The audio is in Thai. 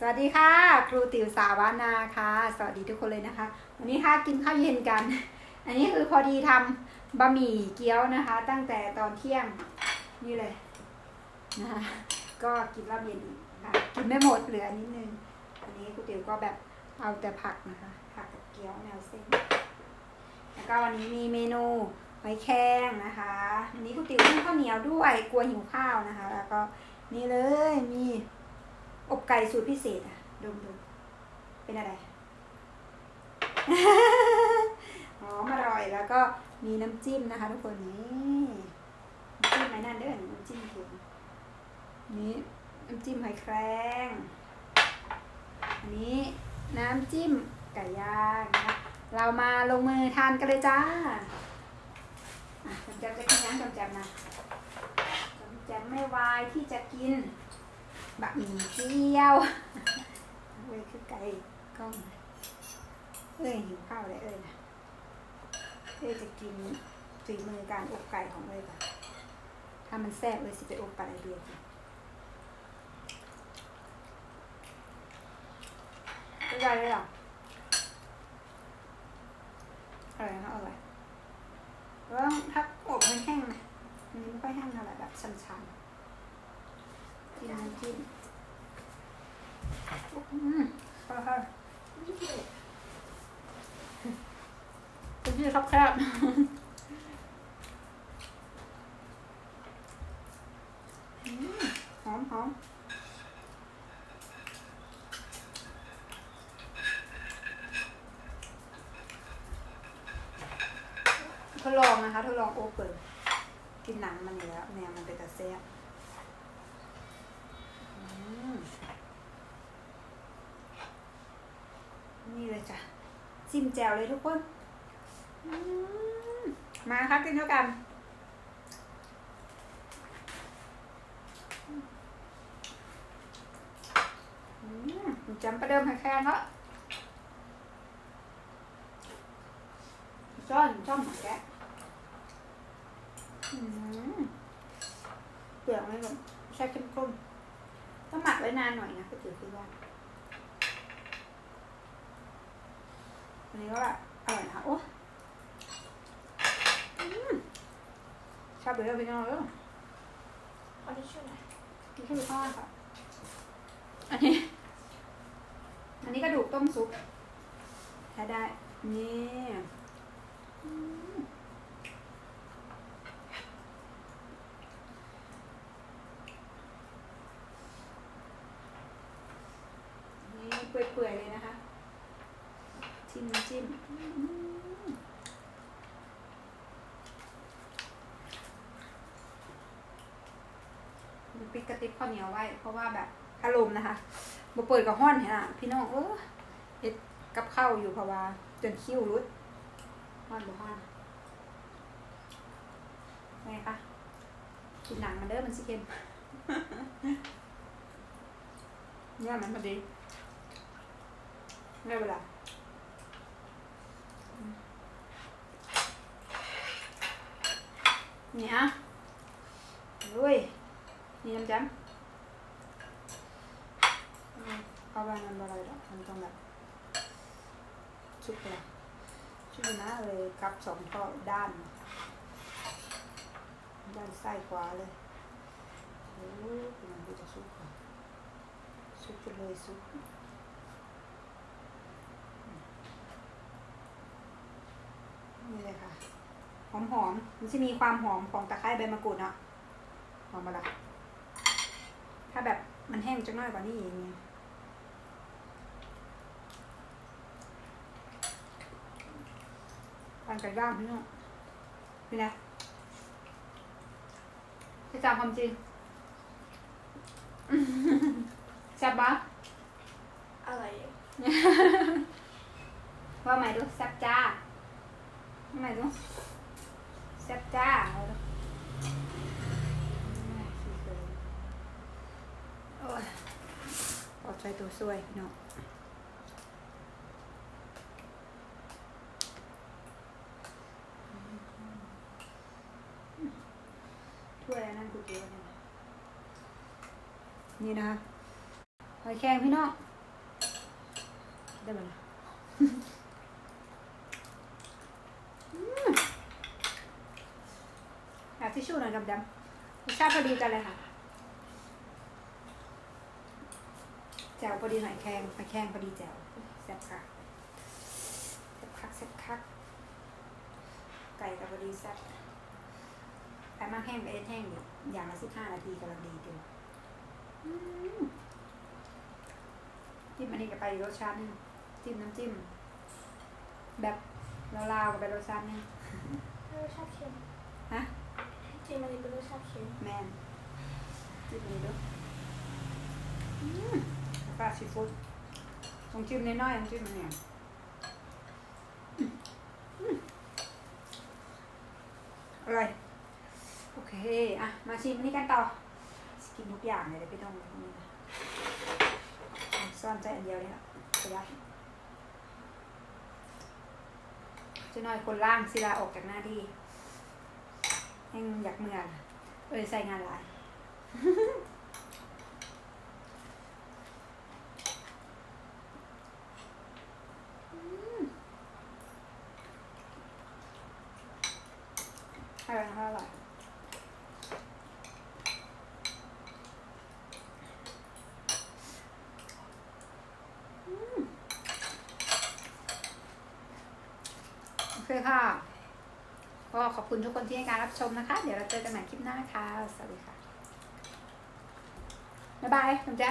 สวัสดีค่ะ ครูติ๋วสาวานาค่ะ สวัสดีทุกคนเลยนะคะ วันนี้ค่ะกินข้าวเย็นกัน อันนี้คือพอดีทำบะหมี่เกี๊ยวนะคะ ตั้งแต่ตอนเที่ยงนี่เลยนะคะก็กินรอบเย็นอีกค่ะกินไม่หมดเหลือนิดนึงอันนี้ครูติ๋วก็แบบเอาแต่ผักนะคะ ผักกับเกี๊ยวแนวเส้น แล้วก็วันนี้มีเมนูหอยแครงนะคะวันนี้ครูติ๋วนึ่งข้าวเหนียวด้วยกลัวหิวข้าวนะคะ แล้วก็นี่เลยมี อบไก่สูตรพิเศษอะดมดูเป็นอะไรหอมอร่อยแล้วก็มีน้ำจิ้มนะคะ ทุกคนนี่น้ำจิ้มไหนนั่นเด้อน้ำจิ้มเค็มนี่น้ำจิ้มหอยแครงอันนี้น้ำจิ้มไก่ย่างนะคะเรามาลงมือทานกันเลยจ้าจำจำจะกินยังจำจำนะจำจำไม่วายที่จะกิน บะหมี่เกี๊ยวเอ้ยคือไก่กล้องเอ้ยหิวข้าวเลยเอ้ยนะเอ้ยจะกินฝีมือการอบไก่ของเลยค่ะถ้ามันแซ่บเลยสิไปอบปลาไอเบียกินไม่ได้เลยหรออร่อยนะอร่อยแล้วถ้าอบมันแห้งนะอันไม่ค่อยแห้งเท่าไหร่แบบชันๆกินน้ำจิ้มอืม ค่อยๆเป็นที่ครับแคบอืมหอมหอมทดลองนะคะทดลองโอเปิลกินหนังมันอยู่แล้วแนวมันเป็นตะเซียบอืม นี่เลยจ้ะจิ้มแจ่วเลยทุกคนมาครับกินเท่ากันอืมจำประเดิมให้แค่เนาะซ่อนซ่อมหมาแกะอืมเปลือกไม่แบบใช่เข้มข้นต้องหมักไว้นานหน่อยนะก็ถือคือว่า อันนี้ก็แบบอร่อยนะคะโอ้อืมชอบเลยพี่น้องเอออันนี้ชื่ออะไรนี่คือข้าวค่ะ อันนี้ อันนี้กระดูกต้มซุปใช้ได้นี่อืมนี่เปื่อยๆเลยนะคะ จิ้มน้ำจิ้มปิดกระติบข้าวเหนียวไว้ เพราะว่าแบบอารมณ์นะคะมาเปิดกับห้อนเห็นอะพี่น้องเออเฮ็ดกับข้าวอยู่เพราะว่าจนคิ้วรุดห้อนบ่ห้อนไงคะกินหนังมันเด้อมันสิเค็มเนี่ยมันพอดีได้เวลา นี่ยอะด้วยนี่น้ำจ้ำเอาไปมันอะไรหรอกมันต้องแบบชุบเลยชุบนะเลยกับสองข้อด้าน ด้านซ้ายขวาเลยโอ้ยมันก็จะซุปก่อนซุปไปเลยซุปนี่เลยค่ะ ห อมหอมๆมันจะมีความหอมของตะไคร้ใบมะกรูดเนาะหอมมาละถ้าแบบมันแห้งจังน้อยกว่านี้อีกเนี่ยปานไก่ย่างพี่น้องเป็นไงจะจำความจริงแซ่บปะอะไรว่าใหม่ดูแซ่บจ้าว่าใหม่ดู แซ่บจ้าโอ้ยปลอดใจตัวช่วยพี่น้องถ้วยอะไรนั่นกูเจอเนี่ยวนี่นะคะหอยแครงพี่น้องได้ไหมล่ะ แบบทิชชู่หน่อยดำๆรสชาติพอดีกันเลยค่ะแจ่วพอดีหน่อยแข็งหอยแข็งพอดีแจ่วแซ่บค่ะแซ่บคักแซ่บคักไก่กับพอดีแซ่บไก่มากแห้งไปเอ็ดแห้งดิอย่างละสิบห้านาทีกำลังดีเดียวอืมจิ้มอันนี้กับไปอีกรสชาติหนึงจิ้มน้ำจิ้ม แบบลาวๆกับไปรสชาติหนึงรสชาติเค็มฮะ จริงมันเป็นรสชาติเค็มแมนจิ้มอันนี้ดูอืมปลาซีฟู้ดต้องจิ้มน้อยๆต้องจิ้มอันเนี้ยอืมอืมอร่อยโอเค อะ มาชิมอันนี้กันต่อ กินทุกอย่างเลยเดี๋ยวพี่ต้องพวกนี้นะซ่อนใจอันเดียวเลยค่ะประหยัดจะน้อยคนล่างศิลาออกจากหน้าที่ ยังอยากเมื่อยเออใส่งานหลายอร่อยอร่อยโอเคค่ะ ก็ขอบคุณทุกคนที่ให้การรับชมนะคะ เดี๋ยวเราเจอกันใหม่คลิปหน้าค่ะ สวัสดีค่ะ บ๊ายบายคุณแจ๊